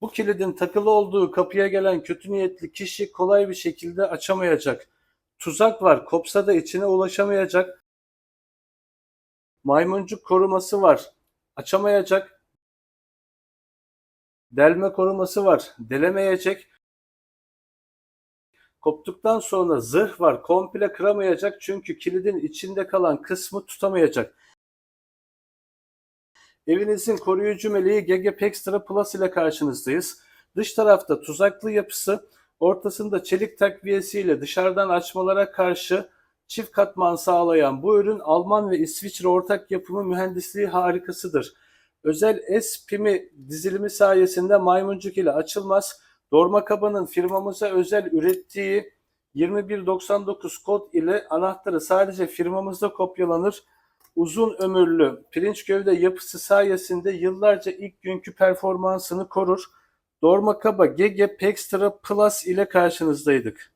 Bu kilidin takılı olduğu kapıya gelen kötü niyetli kişi kolay bir şekilde açamayacak. Tuzak var, kopsa da içine ulaşamayacak. Maymuncuk koruması var, açamayacak. Delme koruması var, delemeyecek. Koptuktan sonra zırh var, komple kıramayacak çünkü kilidin içinde kalan kısmı tutamayacak. Evinizin koruyucu meleği GG Extra Plus ile karşınızdayız. Dış tarafta tuzaklı yapısı, ortasında çelik takviyesiyle dışarıdan açmalara karşı çift katman sağlayan bu ürün Alman ve İsviçre ortak yapımı mühendisliği harikasıdır. Özel S pimi dizilimi sayesinde maymuncuk ile açılmaz. Dorma kabanın firmamıza özel ürettiği 2199 kod ile anahtarı sadece firmamızda kopyalanır uzun ömürlü pirinç gövde yapısı sayesinde yıllarca ilk günkü performansını korur. Dorma Kaba GG Pextra Plus ile karşınızdaydık.